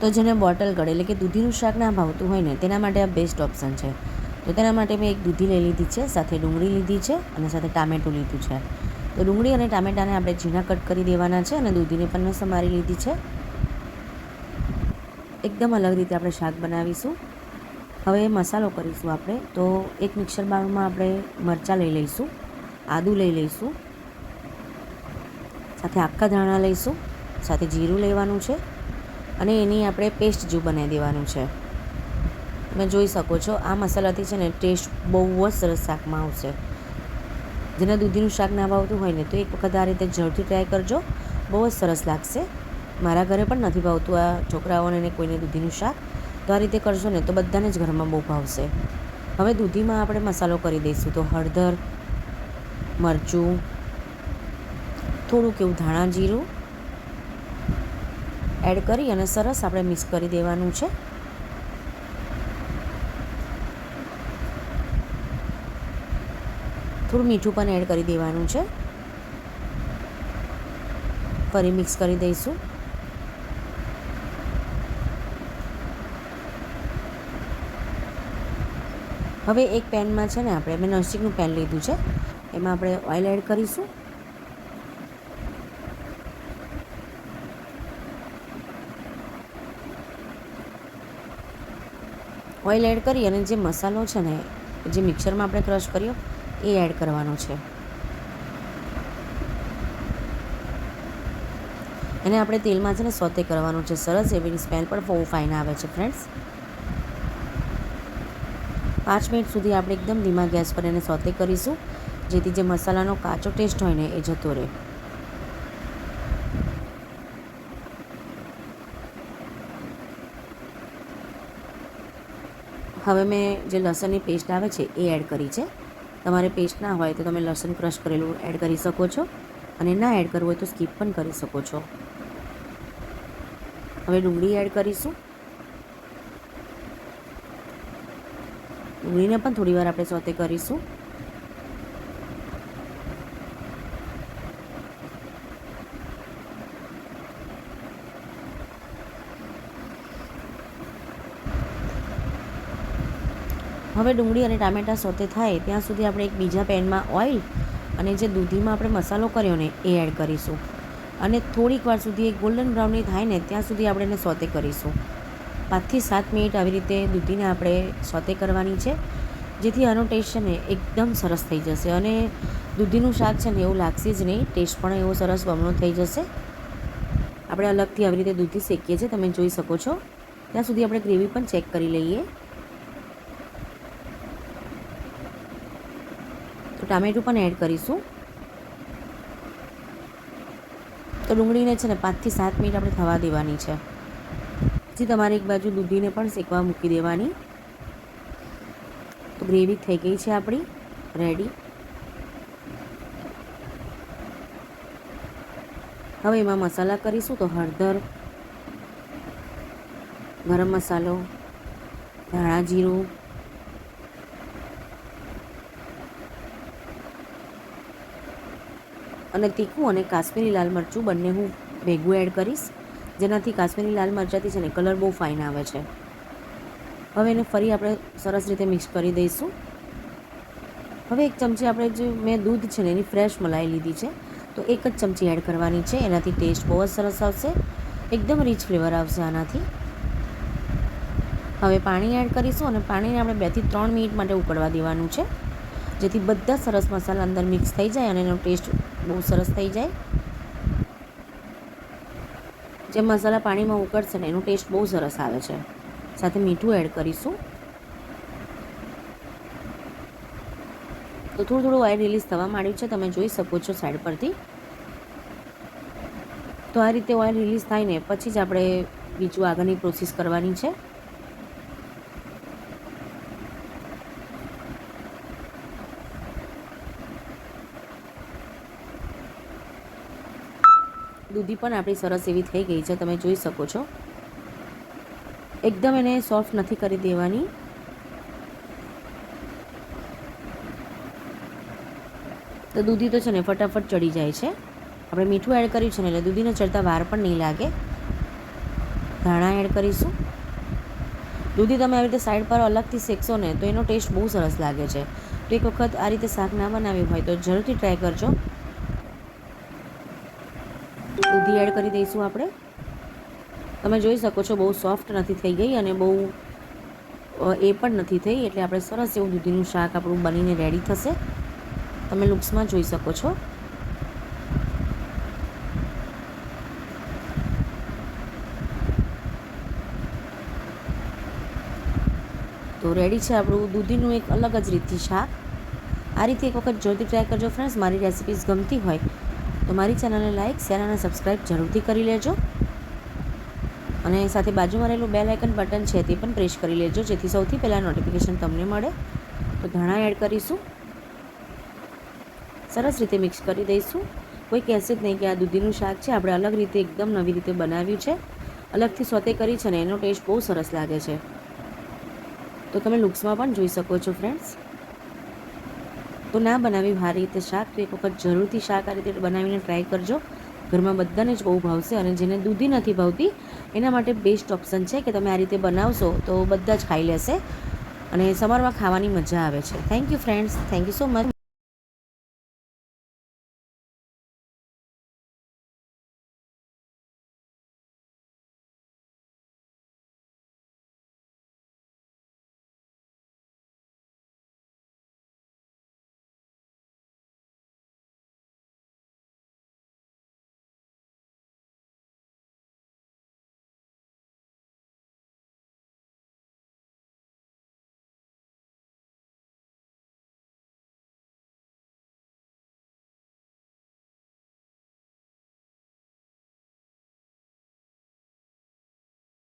તો જેને બોટલ ગળે, એટલે કે દૂધીનું શાક ના ભાવતું હોય ને, તેના માટે આ બેસ્ટ ઓપ્શન છે. તો તેના માટે મેં એક દૂધી લઈ લીધી છે, સાથે ડુંગળી લીધી છે અને સાથે ટામેટું લીધું છે. તો ડુંગળી અને ટામેટાને આપણે ઝીણા કટ કરી દેવાના છે અને દૂધીને પણ મેં સમારી લીધી છે. એકદમ અલગ રીતે આપણે શાક બનાવીશું. હવે મસાલો કરીશું આપણે. તો એક મિક્સર બાઉલમાં આપણે મરચાં લઈ લઈશું, આદું લઈ લઈશું, સાથે આખા ધાણા લઈશું, સાથે જીરું લેવાનું છે. અને એની આપણે પેસ્ટ જેવું બનાવી દેવાનું છે. તમે જોઈ શકો છો, આ મસાલાથી છે ને ટેસ્ટ બહુ જ સરસ શાકમાં આવશે. જેને દૂધીનું શાક ના ભાવતું હોય ને, તો એક વખત આ રીતે જરૂરથી ટ્રાય કરજો. બહુ જ સરસ લાગશે. મારા ઘરે પણ નથી ભાવતું આ છોકરાઓને ને કોઈને દૂધીનું શાક. તો આ રીતે કરશો ને, તો બધાને જ ઘરમાં બહુ ભાવશે. હવે દૂધીમાં આપણે મસાલો કરી દઈશું. તો હળદર, મરચું, થોડુંક એવું ધાણા જીરું એડ કરી અને સરસ આપણે મિક્સ કરી દેવાનું છે. થોડું મીઠું પણ એડ કરી દેવાનું છે. ફરી મિક્સ કરી દઈશું. હવે એક પેનમાં છે ને આપણે મેં નોનસ્ટિકનું પેન લીધું છે. એમાં આપણે ઓઇલ એડ કરીશું. ઓઇલ એડ કરી અને જે મસાલો છે ને, જે મિક્સરમાં આપણે ક્રશ કર્યો, એ એડ કરવાનો છે. એને આપણે તેલમાં છે ને સોતે કરવાનું છે. સરસ એવી સ્મેલ પણ બહુ ફાઇન આવે છે ફ્રેન્ડ્સ પાંચ મિનિટ સુધી આપણે એકદમ ધીમા ગેસ પર એને સોતે કરીશું, જેથી જે મસાલાનો કાચો ટેસ્ટ હોય ને, એ જતો રહે. હવે મેં જે લસણની પેસ્ટ આવે છે, એ એડ કરી છે. તમારે પેસ્ટ ના હોય તો તમે લસણ ક્રશ કરેલું એડ કરી શકો છો. અને ના એડ કરવું હોય તો સ્કીપ પણ કરી શકો છો. હવે ડુંગળી એડ કરીશું. ડુંગળીને પણ થોડી વાર આપણે સોતે કરીશું. હવે ડુંગળી અને ટામેટાં સોતે થાય, ત્યાં સુધી આપણે એક બીજા પેનમાં ઓઇલ અને જે દૂધીમાં આપણે મસાલો કર્યો ને એ એડ કરીશું. અને થોડીક વાર સુધી એક ગોલ્ડન બ્રાઉનની થાય ને, ત્યાં સુધી આપણે એને સોતે કરીશું. પાંચથી સાત મિનિટ આવી રીતે દૂધીને આપણે સોતે કરવાની છે, જેથી આનો ટેસ્ટ છે ને એકદમ સરસ થઈ જશે. અને દૂધીનું શાક છે ને એવું લાગશે જ નહીં, ટેસ્ટ પણ એવો સરસ બમણો થઈ જશે. આપણે અલગથી આવી રીતે દૂધી શેકીએ છીએ, તમે જોઈ શકો છો. ત્યાં સુધી આપણે ગ્રેવી પણ ચેક કરી લઈએ. ટામેટું પણ એડ કરીશું. તો ડુંગળીને છે ને પાંચથી સાત મિનિટ આપણે થવા દેવાની છે. પછી તમારે એક બાજુ દૂધીને પણ શેકવા મૂકી દેવાની. તો ગ્રેવી થઈ ગઈ છે આપણી રેડી હવે એમાં મસાલા કરીશું તો હળદર, ગરમ મસાલો, ધાણા જીરું અને તીખું અને કાશ્મીરી લાલ મરચું બંને હું ભેગું એડ કરીશ. જેનાથી કાશ્મીરી લાલ મરચાંથી છે ને કલર બહુ ફાઇન આવે છે. હવે એને ફરી આપણે સરસ રીતે મિક્સ કરી દઈશું. હવે એક ચમચી આપણે જે મેં દૂધ છે ને એની ફ્રેશ મલાઈ લીધી છે, તો એક જ ચમચી એડ કરવાની છે. એનાથી ટેસ્ટ બહુ જ સરસ આવશે. એકદમ રીચ ફ્લેવર આવશે આનાથી. હવે પાણી એડ કરીશું અને પાણીને આપણે બેથી ત્રણ મિનિટ માટે ઉકળવા દેવાનું છે. જેથી બધા સરસ મસાલા અંદર મિક્સ થઈ જાય અને એનો ટેસ્ટ બહુ સરસ થઈ જાય. જે મસાલા પાણીમાં ઉકળશે ને એનો ટેસ્ટ બહુ સરસ આવે છે. સાથે મીઠું એડ કરીશું. તો થોડું થોડું ઓઇલ રિલીઝ થવા માંડ્યું છે, તમે જોઈ શકો છો સાઈડ પરથી. તો આ રીતે ઓઇલ રિલીઝ થાય ને પછી જ આપણે બીજું આગળની પ્રોસેસ કરવાની છે. દૂધી પણ આપણી સરસ એવી થઈ ગઈ છે, તમે જોઈ શકો છો. એકદમ એને સોફ્ટ નથી કરી દેવાની. તો દૂધી તો છે ને ફટાફટ ચડી જાય છે. આપણે મીઠું એડ કર્યું છે ને એટલે દૂધીને ચડતા વાર પણ નહીં લાગે. ધાણા એડ કરીશું. દૂધી તમે આવી રીતે સાઈડ પર અલગથી શેકશો ને તો એનો ટેસ્ટ બહુ સરસ લાગે છે. તો એક વખત આ રીતે શાક ના બનાવ્યું હોય તો જરૂરથી ટ્રાય કરજો. દૂધી એડ કરી દઈશું આપણે. તમે જોઈ શકો છો બહુ સોફ્ટ નથી થઈ ગઈ અને બહુ એ પણ નથી થઈ એટલે આપણે સરસ એવું દૂધીનું શાક આપણું બનીને રેડી થશે. તમે લુક્સમાં જોઈ શકો છો. તો રેડી છે આપણું દૂધીનું એક અલગ જ રીતથી શાક. આ રીતે એક વખત જરૂરથી ટ્રાય કરજો ફ્રેન્ડ્સ મારી રેસિપીઝ ગમતી હોય તો મારી ચેનલને લાઇક શેર અને સબસ્ક્રાઈબ જરૂરથી કરી લેજો. અને સાથે બાજુમાં રહેલું બેલ આઇકન બટન છે તે પણ પ્રેસ કરી લેજો, જેથી સૌથી પહેલાં નોટિફિકેશન તમને મળે. તો ધાણા એડ કરીશું. સરસ રીતે મિક્સ કરી દઈશું. કોઈ કહેશે જ નહીં કે આ દૂધીનું શાક છે, આપણે અલગ રીતે એકદમ નવી રીતે બનાવ્યું છે. અલગથી સોતે કરી છે ને, એનો ટેસ્ટ બહુ સરસ લાગે છે. તો તમે લુક્સમાં પણ જોઈ શકો છો ફ્રેન્ડ્સ તો ના બનાવી આ રીતે શાક, તો એક વખત જરૂરથી શાક આ રીતે બનાવીને ટ્રાય કરજો. ઘરમાં બધાને જ બહુ ભાવશે અને જેને દૂધી નથી ભાવતી, એના માટે બેસ્ટ ઓપ્શન છે કે તમે આ રીતે બનાવશો તો બધા જ ખાઈ લેશે અને સવારમાં ખાવાની મજા આવે છે. Thank you friends thank you so much